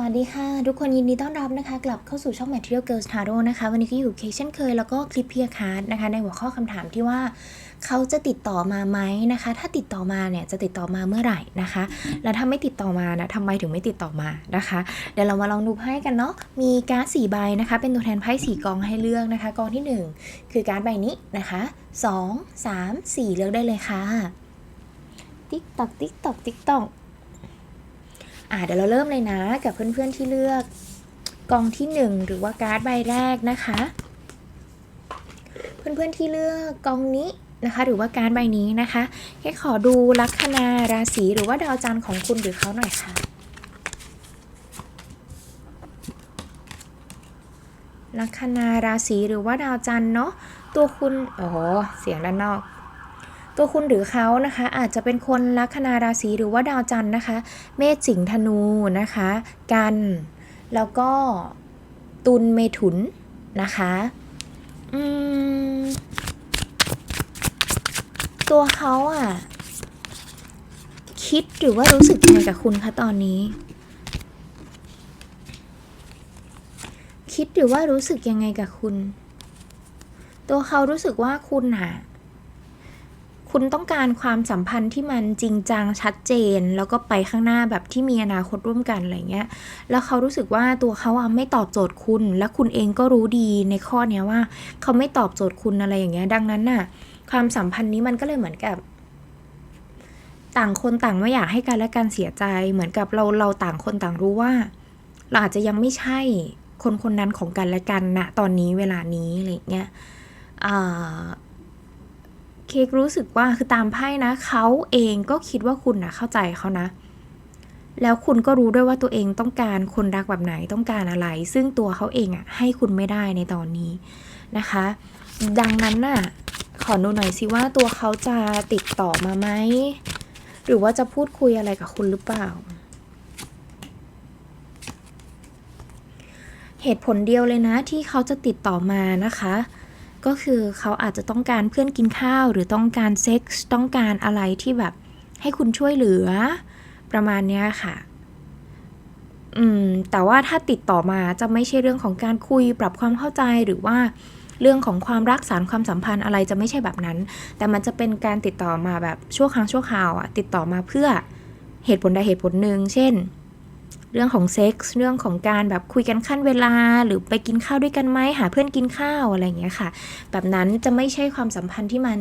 วัสดีค่ะ ทุกคนยินดีต้อนรับนะคะ กลับเข้าสู่ช่อง Material Girls Tarot นะคะ วันนี้ก็อยู่เคเช่นเคย แล้วก็คลิปเพียคาร์ดนะคะ ในหัวข้อคำถามที่ว่าเขาจะติดต่อมาไหมนะคะ ถ้าติดต่อมาเนี่ยจะติดต่อมาเมื่อไหร่นะคะ แล้วถ้าไม่ติดต่อมานะทำไมถึงไม่ติดต่อมานะคะ เดี๋ยวเรามาลองดูไพ่กันเนาะมีการ์ดสี่ใบนะคะ เป็นตัวแทนไพ่สี่กองให้เลือกนะคะกองที่หนึ่งคือการ์ดใบนี้นะคะสองสามสี่เลือกได้เลยค่ะติ๊กตอกติ๊กตอกติ๊กตอก อ่าเดี๋ยวเราเริ่มเลยนะ กับเพื่อนๆที่เลือกกองที่ 1 หรือว่าการ์ดใบแรกนะคะ เพื่อนๆที่เลือกกองนี้นะคะ หรือว่าการ์ดใบนี้นะคะแค่ขอดูลัคนาราศีหรือว่าดาวจันทร์ของคุณหรือเขาหน่อยค่ะลัคนาราศีหรือว่าดาวจันทร์เนาะตัวคุณโอ้โหเสียงด้านนอก ตัวคุณหรือเขานะคะ อาจจะเป็นคนลัคนาราศีหรือว่าดาวจันทร์นะคะ เมษสิงห์ธนูนะคะ กัน แล้วก็ตุลเมถุนนะคะอืมตัวเขาอะคิดหรือว่ารู้สึกยังไงกับคุณคะตอนนี้ คิดหรือว่ารู้สึกยังไงกับคุณ ตัวเขารู้สึกว่าคุณอะ คุณต้องการความสัมพันธ์ที่มันจริงจังชัดเจน แล้วก็ไปข้างหน้าแบบที่มีอนาคตร่วมกันอะไรเงี้ย แล้วเขารู้สึกว่าตัวเขาอะไม่ตอบโจทย์คุณ และคุณเองก็รู้ดีในข้อเนี้ยว่า เขาไม่ตอบโจทย์คุณอะไรอย่างเงี้ย ดังนั้นน่ะ ความสัมพันธ์นี้มันก็เลยเหมือนกับ ต่างคนต่างไม่อยากให้กันและกันเสียใจ เหมือนกับเราเราต่างคนต่างรู้ว่า เราอาจจะยังไม่ใช่คนคนนั้นของกันและกันนะตอนนี้เวลานี้อะไรเงี้ยอ่า เค้กรู้สึกว่าคือตามไพ่นะเขาเองก็คิดว่าคุณนะเข้าใจเขานะ แล้วคุณก็รู้ด้วยว่าตัวเองต้องการคนรักแบบไหนต้องการอะไร ซึ่งตัวเขาเองอะ่ะให้คุณไม่ได้ในตอนนี้นะคะ ดังนั้นน่ะขอดูหน่อยสิว่าตัวเขาจะติดต่อมาไหมหรือว่าจะพูดคุยอะไรกับคุณหรือเปล่า เหตุผลเดียวเลยนะที่เขาจะติดต่อมานะคะ ก็คือเขาอาจจะต้องการเพื่อนกินข้าว หรือต้องการเซ็กส์ต้องการอะไรที่แบบให้คุณช่วยเหลือประมาณเนี้ยค่ะ อืม แต่ว่าถ้าติดต่อมาจะไม่ใช่เรื่องของการคุยปรับความเข้าใจหรือว่าเรื่องของความรักสารความสัมพันธ์อะไรจะไม่ใช่แบบนั้น แต่มันจะเป็นการติดต่อมาแบบชั่วครั้งชั่วคราวอะติดต่อมาเพื่อเหตุผลใดเหตุผลหนึ่งเช่น เรื่องของเซ็กส์เรื่องของการแบบคุยกันขั้นเวลา หรือไปกินข้าวด้วยกันไหมหาเพื่อนกินข้าวอะไรอย่างเงี้ยค่ะ แบบนั้นจะไม่ใช่ความสัมพันธ์ที่มัน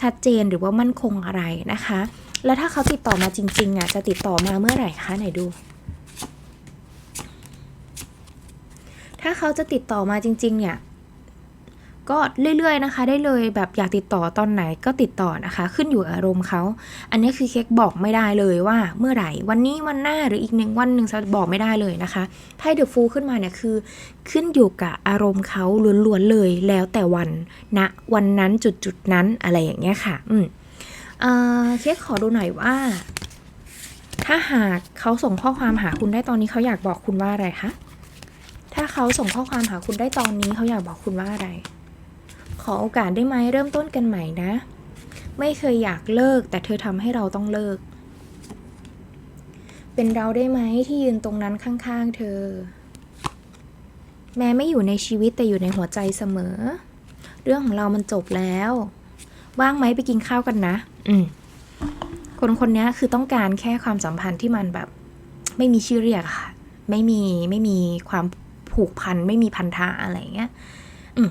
ชัดเจนหรือว่ามั่นคงอะไรนะคะ แล้วถ้าเขาติดต่อมาจริงๆอะจะติดต่อมาเมื่อไหร่คะไหนดู ถ้าเขาจะติดต่อมาจริง ๆ เนี่ย ก็เรื่อยๆนะคะ ได้เลยแบบอยากติดต่อตอนไหนก็ติดต่อนะคะ ขึ้นอยู่อารมณ์เขา อันนี้คือเค้กบอกไม่ได้เลยว่าเมื่อไหร่ วันนี้วันหน้าหรืออีกหนึ่งวันหนึ่งบอกไม่ได้เลยนะคะไพ่เดอะฟูขึ้นมาเนี่ยคือขึ้นอยู่กับอารมณ์เขาล้วนๆเลยแล้วแต่วันณนะวันนั้นจุดๆนั้นอะไรอย่างเงี้ยค่ะ อืมเออเค้กขอดูหน่อยว่า ถ้าหากเขาส่งข้อความหาคุณได้ตอนนี้เขาอยากบอกคุณว่าอะไรคะถ้าเขาส่งข้อความหาคุณได้ตอนนี้เขาอยากบอกคุณว่าอะไร ขอโอกาสได้ไหมเริ่มต้นกันใหม่นะ ไม่เคยอยากเลิก แต่เธอทำให้เราต้องเลิก เป็นเราได้ไหมที่ยืนตรงนั้นข้างๆ เธอ แม้ไม่อยู่ในชีวิตแต่อยู่ในหัวใจเสมอ เรื่องของเรามันจบแล้ว ว่างไหมไปกินข้าวกันนะ อืมคนคนนี้คือต้องการแค่ความสัมพันธ์ที่มันแบบ ไม่มีชื่อเรียกค่ะ ไม่มีไม่มีความผูกพันไม่มีพันธะอะไรอย่างเงี้ย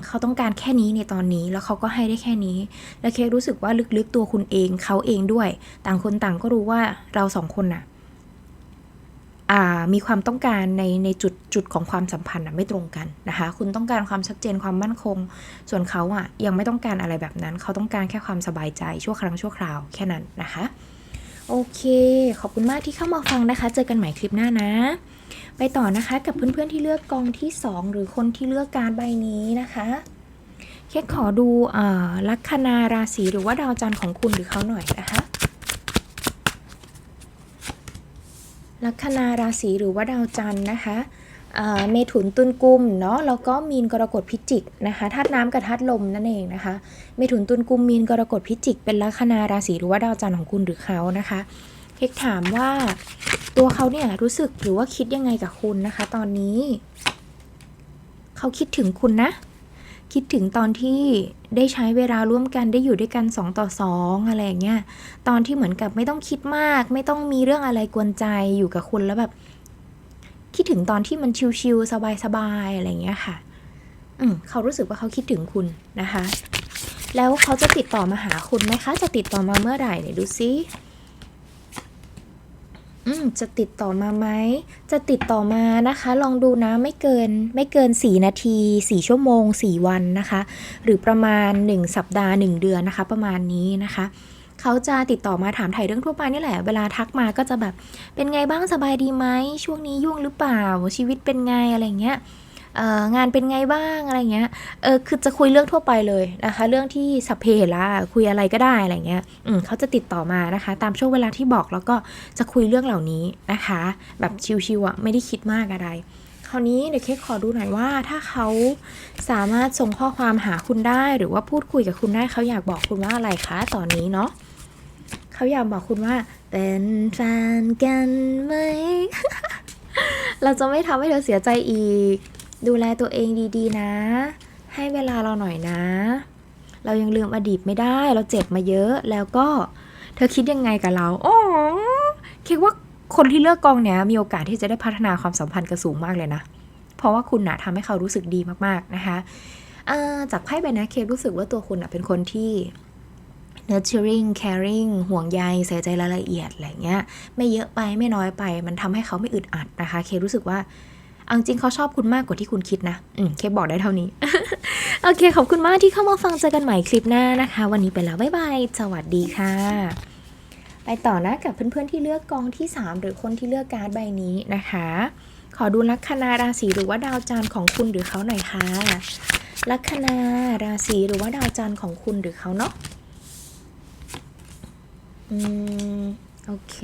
เขาต้องการแค่นี้ในตอนนี้แล้วเขาก็ให้ได้แค่นี้ แล้วเครู้สึกว่าลึกๆตัวคุณเองเขาเองด้วย ต่างคนต่างก็รู้ว่าเราสองคนน่ะอ่ามีความต้องการในในจุดจุดของความสัมพันธ์อะไม่ตรงกันนะคะ คุณต้องการความชัดเจนความมั่นคง ส่วนเขาอะยังไม่ต้องการอะไรแบบนั้น เขาต้องการแค่ความสบายใจชั่วครั้งชั่วคราวแค่นั้นนะคะ โอเค ขอบคุณมากที่เข้ามาฟังนะคะ เจอกันใหม่คลิปหน้านะ ไปต่อนะคะกับเพื่อนๆที่เลือกกองที่ 2 หรือคนที่เลือกการใบนี้นะคะแค่ขอดูอลัคนาราศีหรือว่าดาวจันทร์ของคุณหรือเขาหน่อยนะคะลัคนาราศีหรือว่าดาวจันทร์นะคะเมถุนตุลกุมเนาะแล้วก็มีนกรกฎพิจิกนะคะธาตุน้ำกับธาตุลมนั่นเองนะคะเมถุนตุลกุมมีนกรกฎพิจิก เป็นลัคนาราศีหรือว่าดาวจันทร์ของคุณหรือเขานะคะเค้กถามว่า ตัวเขาเนี่ยรู้สึกหรือว่าคิดยังไงกับคุณนะคะ ตอนนี้ เขาคิดถึงคุณนะ คิดถึงตอนที่ได้ใช้เวลาร่วมกันได้อยู่ด้วยกันสองต่อสองอะไรอย่างเงี้ยตอนที่เหมือนกับไม่ต้องคิดมาก ไม่ต้องมีเรื่องอะไรกวนใจอยู่กับคุณแล้วแบบ คิดถึงตอนที่มันชิลๆสบายๆอะไรอย่างเงี้ยค่ะ อืมเขารู้สึกว่าเขาคิดถึงคุณนะคะ แล้วเขาจะติดต่อมาหาคุณไหมคะ จะติดต่อมาเมื่อไหร่เนี่ยดูซิ อืมจะติดต่อมาไหม จะติดต่อมานะคะ ลองดูนะไม่เกินไม่เกิน 4 นาที 4 ชั่วโมง 4 วันนะคะ หรือประมาณ 1 สัปดาห์ 1 เดือนนะคะ ประมาณนี้นะคะเขาจะติดต่อมาถามถ่ายเรื่องทั่วไปนี่แหละ เวลาทักมาก็จะแบบ เป็นไงบ้างสบายดีไหมช่วงนี้ยุ่งหรือเปล่าชีวิตเป็นไงอะไรเงี้ย งานเป็นไงบ้างอะไรเงี้ย เออคือจะคุยเรื่องทั่วไปเลยนะคะ เรื่องที่สัพเพเหระคุยอะไรก็ได้อะไรเงี้ย อืมเขาจะติดต่อมานะคะ ตามช่วงเวลาที่บอกแล้วก็จะคุยเรื่องเหล่านี้นะคะ แบบชิวๆอะไม่ได้คิดมากอะไร คราวนี้เดี๋ยวเค้กขอดูหน่อยว่า ถ้าเขาสามารถส่งข้อความหาคุณได้หรือว่าพูดคุยกับคุณได้เขาอยากบอกคุณว่าอะไรคะตอนนี้เนาะเขาอยากบอกคุณว่า เป็นแฟนกันไหม เราจะไม่ทำให้เธอเสียใจอีก ดูแลตัวเองดีๆนะ ให้เวลาเราหน่อยนะ เรายังลืมอดีตไม่ได้ เราเจ็บมาเยอะ แล้วก็เธอคิดยังไงกับเราอ๋อคิดว่าคนที่เลือกกองเนี้ยมีโอกาสที่จะได้พัฒนาความสัมพันธ์กันสูงมากเลยนะ เพราะว่าคุณนะทำให้เขารู้สึกดีมากๆนะคะจากไพ่ใบนี้เครู้สึกว่าตัวคุณนะเป็นคนที่ nurturing caring ห่วงใยใส่ใจรายละเอียดอะไรเงี้ย ไม่เยอะไปไม่น้อยไป มันทำให้เขาไม่อึดอัดนะคะ เครู้สึกว่า เอาจริงเขาชอบคุณมากกว่าที่คุณคิดนะ อืม เคบอกได้เท่านี้ โอเค ขอบคุณมากที่เข้ามาฟังเจอกันใหม่คลิปหน้านะคะ วันนี้ไปแล้ว บ๊ายบาย สวัสดีค่ะ ไปต่อนะกับเพื่อนๆที่เลือกกองที่ 3 หรือคนที่เลือกการ์ดใบนี้นะคะ ขอดูลัคนาราศีหรือว่าดาวจันทร์ของคุณหรือเขาหน่อยค่ะ ลัคนาราศีหรือว่าดาวจันทร์ของคุณหรือเขาเนาะ อืม โอเค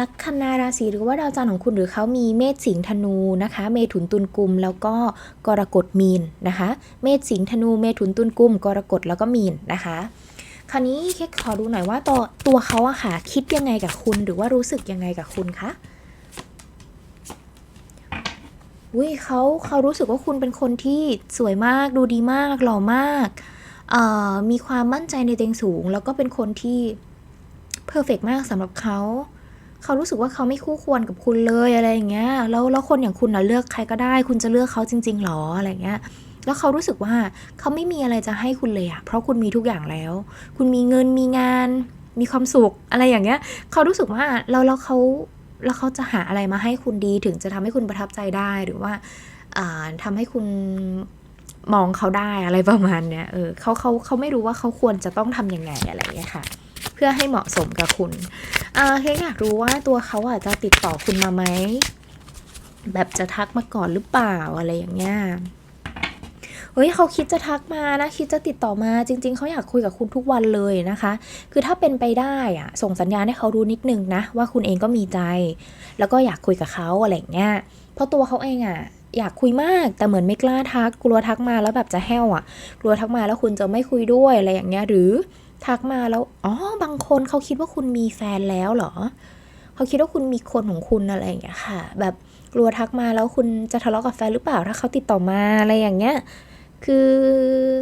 ลัคนาราศีหรือว่าดาวจันทร์ของคุณหรือเขามีเมษสิงห์ธนูนะคะ เมถุนตุลกุม แล้วก็กรกฎมีนนะคะ เมษสิงห์ธนู เมถุนตุลกุม กรกฎแล้วก็มีนนะคะคราวนี้แค่ขอดูหน่อยว่าตัวตัวเขาอะค่ะ คิดยังไงกับคุณหรือว่ารู้สึกยังไงกับคุณคะอุ้ยเขาเขารู้สึกว่าคุณเป็นคนที่สวยมากดูดีมากหล่อมากมีความมั่นใจในตัวเองสูง แล้วก็เป็นคนที่เพอร์เฟกมากสำหรับเขา เขารู้สึกว่าเขาไม่คู่ควรกับคุณเลยอะไรอย่างเงี้ยแล้วแล้วคนอย่างคุณนะเลือกใครก็ได้ คุณจะเลือกเขาจริง ๆหรออะไรเงี้ยแล้วเขารู้สึกว่าเขาไม่มีอะไรจะให้คุณเลยอะเพราะคุณมีทุกอย่างแล้ว คุณมีเงินมีงาน มีความสุขอะไรอย่างเงี้ย เขารู้สึกว่าแล้วแล้วเขาแล้วเขาจะหาอะไรมาให้คุณดีถึงจะทำให้คุณประทับใจได้หรือว่าอ่าทำให้คุณมองเขาได้อะไรประมาณเนี้ยเออเขาเขาเขาไม่รู้ว่าเขาควรจะต้องทำยังไงอะไรเงี้ยค่ะ เพื่อให้เหมาะสมกับคุณ อ่าเคอยากรู้ว่าตัวเขาอาจจะติดต่อคุณมาไหม แบบจะทักมาก่อนหรือเปล่าอะไรอย่างเงี้ยเฮ้ยเขาคิดจะทักมานะคิดจะติดต่อมาจริง ๆเขาอยากคุยกับคุณทุกวันเลยนะคะ คือถ้าเป็นไปได้อะส่งสัญญาณให้เขารู้นิดนึงนะ ว่าคุณเองก็มีใจ แล้วก็อยากคุยกับเขาอะไรอย่างเงี้ยเพราะตัวเขาเองอะ อยากคุยมาก แต่เหมือนไม่กล้าทัก กลัวทักมาแล้วแบบจะแห้วอะกลัวทักมาแล้วคุณจะไม่คุยด้วยอะไรอย่างเงี้ยหรือทักมาแล้วอ๋อบางคนเขาคิดว่าคุณมีแฟนแล้วเหรอเขาคิดว่าคุณมีคนของคุณอะไรอย่างเงี้ยค่ะ แบบกลัวทักมาแล้วคุณจะทะเลาะกับแฟนหรือเปล่าถ้าเขาติดต่อมาอะไรอย่างเงี้ย คือ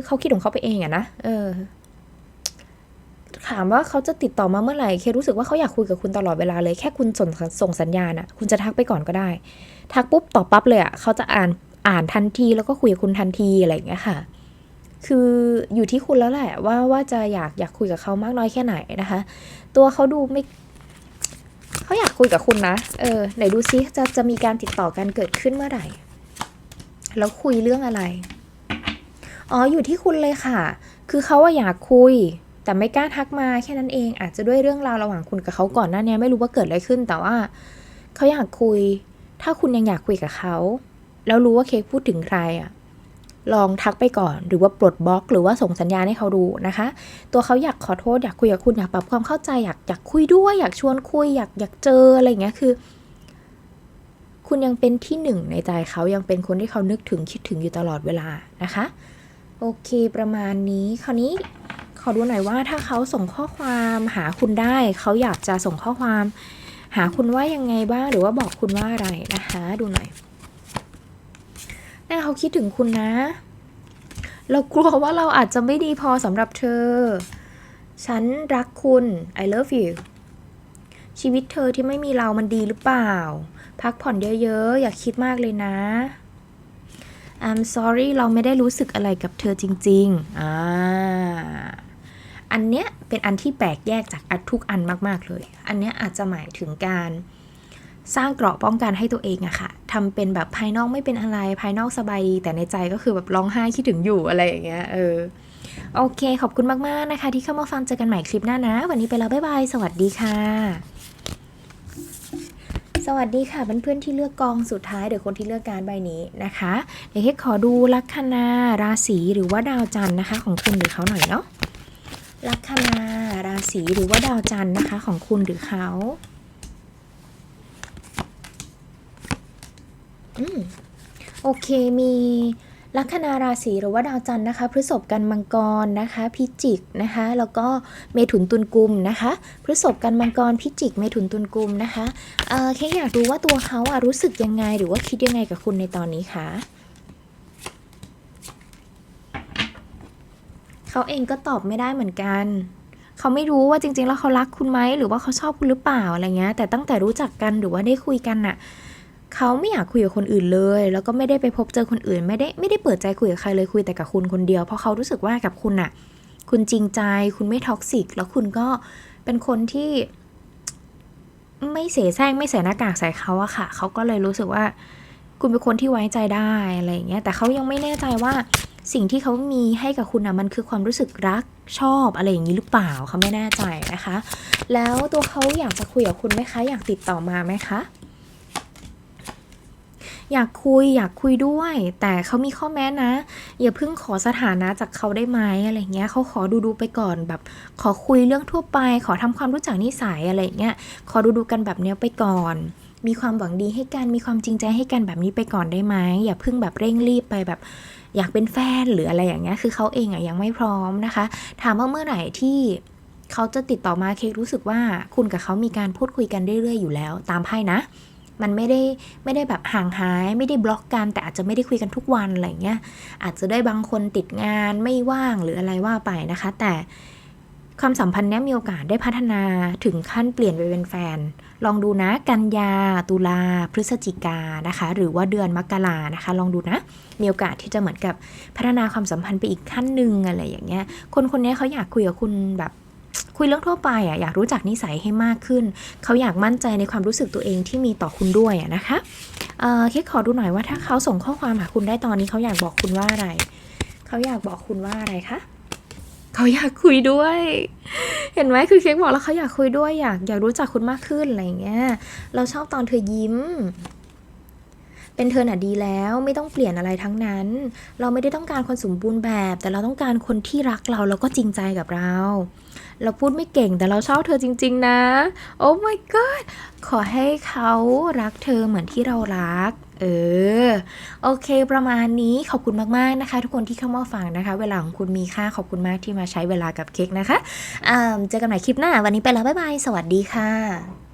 เขาคิดของเขาไปเองอะนะเออ ถามว่าเขาจะติดต่อมาเมื่อไหร่ เครู้สึกว่าเขาอยากคุยกับคุณตลอดเวลาเลย แค่คุณส่งส่งสัญญาณอะคุณจะทักไปก่อนก็ได้ ทักปุ๊บตอบปั๊บเลยอะเขาจะอ่านอ่านทันทีแล้วก็คุยกับคุณทันทีอะไรอย่างเงี้ยค่ะ คืออยู่ที่คุณแล้วแหละ ว่าว่าจะอยากอยากคุยกับเขามากน้อยแค่ไหนนะคะ ตัวเขาดูไม่เขาอยากคุยกับคุณนะ เออไหนดูซิจะจะมีการติดต่อกันเกิดขึ้นเมื่อไหร่ แล้วคุยเรื่องอะไร อ๋ออยู่ที่คุณเลยค่ะ คือเขาอะอยากคุย แต่ไม่กล้าทักมาแค่นั้นเองอาจจะด้วยเรื่องราวระหว่างคุณกับเขาก่อนหน้านี้ไม่รู้ว่าเกิดอะไรขึ้น แต่ว่าเขาอยากคุย ถ้าคุณยังอยากคุยกับเขา แล้วรู้ว่าเคกพูดถึงใครอะลองทักไปก่อนหรือว่าปลดบล็อก หรือว่าส่งสัญญาณให้เขาดูนะคะ ตัวเขาอยากขอโทษอยากคุยกับคุณอยากปรับความเข้าใจอยากอยากคุยด้วยอยากชวนคุยอยากอยากเจออะไรอย่างเงี้ยคือ คุณยังเป็นที่หนึ่งในใจเขายังเป็นคนที่เขานึกถึงคิดถึงอยู่ตลอดเวลานะคะ โอเคประมาณนี้คราวนี้ ขอดูหน่อยว่าถ้าเขาส่งข้อความหาคุณได้ เขาอยากจะส่งข้อความ หาคุณว่ายังไงบ้างหรือว่าบอกคุณว่าอะไรนะคะดูหน่อยน่าเขาคิดถึงคุณนะ เรากลัวว่าเราอาจจะไม่ดีพอสำหรับเธอ ฉันรักคุณ I love you ชีวิตเธอที่ไม่มีเรามันดีหรือเปล่า พักผ่อนเยอะๆ อย่าคิดมากเลยนะ I'm sorry เราไม่ได้รู้สึกอะไรกับเธอจริง ๆ อ่า อันเนี้ยเป็นอันที่แปลกแยกจากอันทุกอันมาก ๆ เลย อันเนี้ยอาจจะหมายถึงการสร้างเกราะป้องกันให้ตัวเองอะค่ะทำเป็นแบบภายนอกไม่เป็นอะไร ภายนอกสบายดีแต่ในใจก็คือแบบร้องไห้คิดถึงอยู่อะไรอย่างเงี้ย เออ โอเค ขอบคุณมาก ๆ นะคะ ที่เข้ามาฟังเจอกันใหม่คลิปหน้านะ วันนี้ไปแล้ว บ๊ายบาย สวัสดีค่ะ สวัสดีค่ะเพื่อนๆที่เลือกกองสุดท้ายหรือคนที่เลือกการใบนี้นะคะ เดี๋ยวให้ขอดูลัคนาราศีหรือว่าดาวจันทร์นะคะ ของคุณหรือเขาหน่อยเนาะ ลัคนาราศีหรือว่าดาวจันทร์นะคะ ของคุณหรือเขาอืมโอเคมีลัคนาราศีหรือว่าดาวจันทร์นะคะพฤษภกันมังกรนะคะ พิจิกนะคะ แล้วก็เมถุนตุลกุมนะคะพฤษภกันมังกรพิจิก เมถุนตุลกุมนะคะเออแค่อยากรู้ว่าตัวเขาอะรู้สึกยังไง หรือว่าคิดยังไงกับคุณในตอนนี้คะ เขาเองก็ตอบไม่ได้เหมือนกัน เขาไม่รู้ว่าจริง ๆ แล้วเขารักคุณไหมหรือว่าเขาชอบคุณหรือเปล่าอะไรเงี้ย แต่ตั้งแต่รู้จักกันหรือว่าได้คุยกันน่ะเขาไม่อยากคุยกับคนอื่นเลย แล้วก็ไม่ได้ไปพบเจอคนอื่น ไม่ได้ไม่ได้เปิดใจคุยกับใครเลยคุยแต่กับคุณคนเดียว เพราะเขารู้สึกว่ากับคุณน่ะ คุณจริงใจ คุณไม่ท็อกซิก แล้วคุณก็เป็นคนที่ ไม่เสแสร้งไม่ใส่หน้ากากใส่เขาอะค่ะ เขาก็เลยรู้สึกว่า คุณเป็นคนที่ไว้ใจได้อะไรอย่างเงี้ย แต่เขายังไม่แน่ใจว่า สิ่งที่เขามีให้กับคุณอะมันคือความรู้สึกรักชอบอะไรอย่างนี้หรือเปล่าเขาไม่แน่ใจนะคะ แล้วตัวเขาอยากจะคุยกับคุณไหมคะ อยากติดต่อมาไหมคะอยากคุยอยากคุยด้วย แต่เขามีข้อแม้นะ อย่าเพิ่งขอสถานะจากเขาได้ไหมอะไรเงี้ยเขาขอดูดูไปก่อนแบบ ขอคุยเรื่องทั่วไป ขอทำความรู้จักนิสัยอะไรเงี้ยขอดูดูกันแบบเนี้ยไปก่อน มีความหวังดีให้กันมีความจริงใจให้กันแบบนี้ไปก่อนได้ไหมอย่าเพิ่งแบบเร่งรีบไปแบบอยากเป็นแฟนหรืออะไรอย่างเงี้ยคือเขาเองอะยังไม่พร้อมนะคะ ถามว่าเมื่อไหร่ที่เขาจะติดต่อมาเค้กรู้สึกว่าคุณกับเขามีการพูดคุยกันเรื่อยๆอยู่แล้ว ตามไพ่นะ มันไม่ได้ไม่ได้แบบห่างหาย ไม่ได้บล็อกกันแต่อาจจะไม่ได้คุยกันทุกวันอะไรเงี้ยอาจจะได้บางคนติดงานไม่ว่างหรืออะไรว่าไปนะคะ แต่ความสัมพันธ์นี้มีโอกาสได้พัฒนาถึงขั้นเปลี่ยนไปเป็นแฟน ลองดูนะ กันยา ตุลา พฤศจิกานะคะ หรือว่าเดือนมกรานะคะ ลองดูนะ มีโอกาสที่จะเหมือนกับพัฒนาความสัมพันธ์ไปอีกขั้นหนึ่งอะไรอย่างเงี้ย คนคนนี้เขาอยากคุยกับคุณแบบคุยเรื่องทั่วไปอะอยากรู้จักนิสัยให้มากขึ้น เขาอยากมั่นใจในความรู้สึกตัวเองที่มีต่อคุณด้วยอะนะคะเอ่อคิดขอดูหน่อยว่าถ้าเขาส่งข้อความหาคุณได้ตอนนี้เขาอยากบอกคุณว่าอะไร เขาอยากบอกคุณว่าอะไรคะ เขาอยากคุยด้วย เห็นไหมคือเค้กบอกแล้วเขาอยากคุยด้วยอยากอยากรู้จักคุณมากขึ้นอะไรอย่างเงี้ย เราชอบตอนเธอยิ้ม เป็นเธอน่ะดีแล้วไม่ต้องเปลี่ยนอะไรทั้งนั้น เราไม่ได้ต้องการคนสมบูรณ์แบบ แต่เราต้องการคนที่รักเราแล้วก็จริงใจกับเรา เราพูดไม่เก่งแต่เราชอบเธอจริง ๆ นะ โอ้ my god ขอให้เขารักเธอเหมือนที่เรารักเออ โอเค ประมาณนี้ขอบคุณมาก ๆ นะคะ ทุกคนที่เข้ามาฟังนะคะ เวลาของคุณมีค่าขอบคุณมากที่มาใช้เวลากับเค้กนะคะอ่าเจอกันใหม่คลิปหน้า วันนี้ไปแล้ว บ๊ายบาย สวัสดีค่ะ